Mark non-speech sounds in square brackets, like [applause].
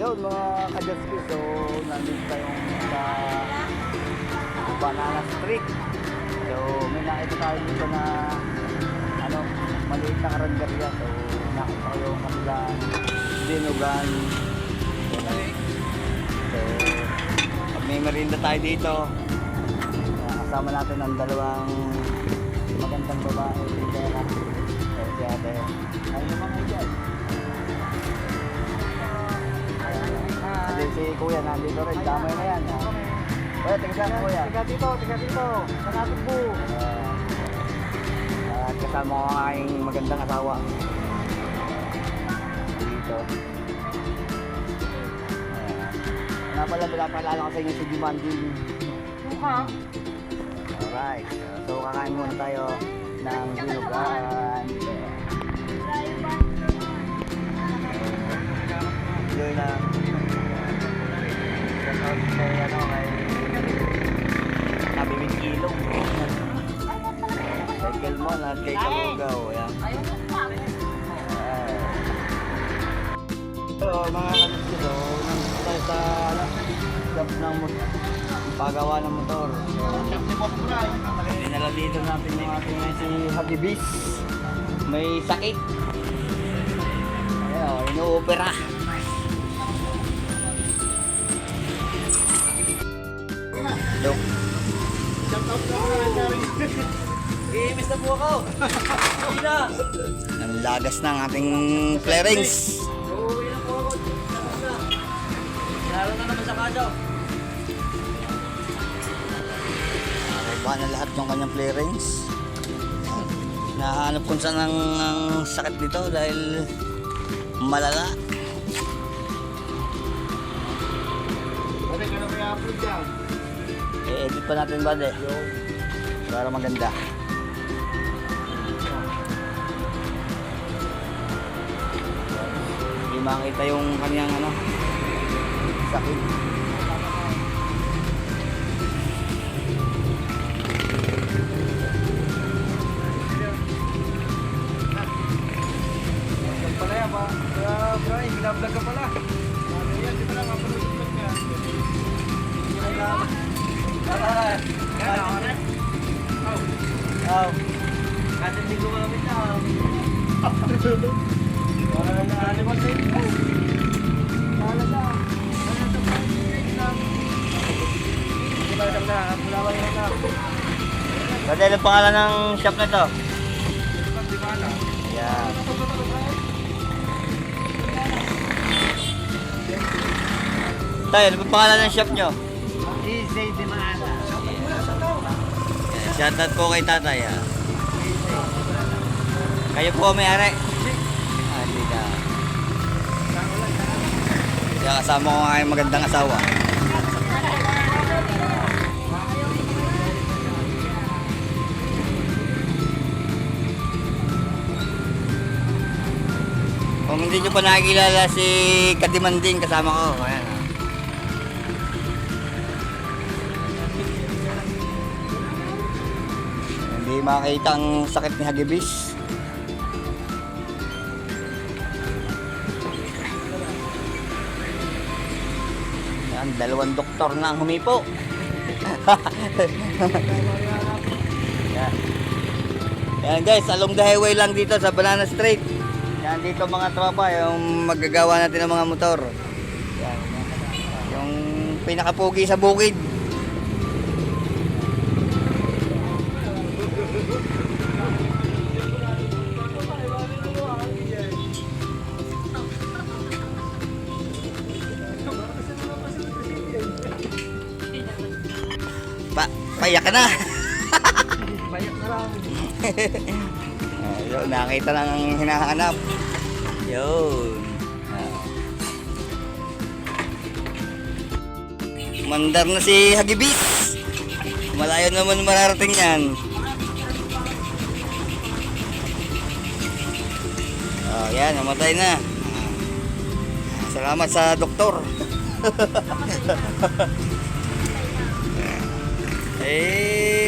Yun mga kajaski, so nandito tayong sa Banana Street. So may nakita tayo dito na ano, maliit na karanderya. So nakita ko yung kanilang dinugan. So may merinda tayo dito, kasama natin ang dalawang magandang babae dito na. So si ate, ano si kuya nandito rin, damay na yan. ah. Kuya, tingin saan kuya? Tiga dito, tiga dito. Sa natukbo. Ah, at kasama ko ang aking magandang asawa. Dito. Uh, nga pala, pinapalala ko sa inyo si Jumanding. Suka. Alright. So, kakain muna tayo ng dinugan. Enjoy mga kalis ko, nandito tayo sa ano, shop ng motor. Pagawa ng motor. So, Dinala dito natin yung ating uh, si Hagibis. May sakit. Ayan, oh, ino-opera. Dok. Iimis na po ako. Hindi [laughs] na. Ang lagas ng ating flarings. Lalo na naman sa kado. Ba na lahat yung kanyang flarings. Nahanap kung saan ang, ang sakit dito dahil malala. Pwede ka na may upload dyan. I-edit pa natin ba de? Para maganda. Hindi makita yung kanyang ano sakit. Ba? Kaya Brian, binablog ka pala. Ano yan, di ba na mapanood yung niya? Hindi na kailangan. Ah, Yan, ako rin. Oh. Oh, Kasi hindi ko malamit na. Wala na animal sa ito. Wala na. Wala na exam. Hindi ba na na? Pwede ang pangalan ng shop na to. Di ba na? Tayo, ano ba pangalan ng shop nyo? Easy di maala. Shoutout po kay tatay ha. Kayo po may ari. Ah, hindi na. Kaya kasama ko nga yung magandang asawa. Kung hindi nyo pa nakikilala si Kadimanding kasama ko. Ayan. Hindi makita ang sakit ni Hagibis. Yan, dalawang doktor na ang humipo. Yan. [laughs] Yan guys, along the highway lang dito sa Banana Street. Yan dito mga tropa, yung magagawa natin ng mga motor. Yan. Yung pinakapugi sa bukid. Pa, payak ka na. Bayak na lang. [laughs] Ayun, nakita lang ang hinahanap. Yun. Ah. Mandar na si Hagibis. Malayo naman mararating yan. Oh, yan, namatay na. Ah. Salamat sa doktor. [laughs] Ei!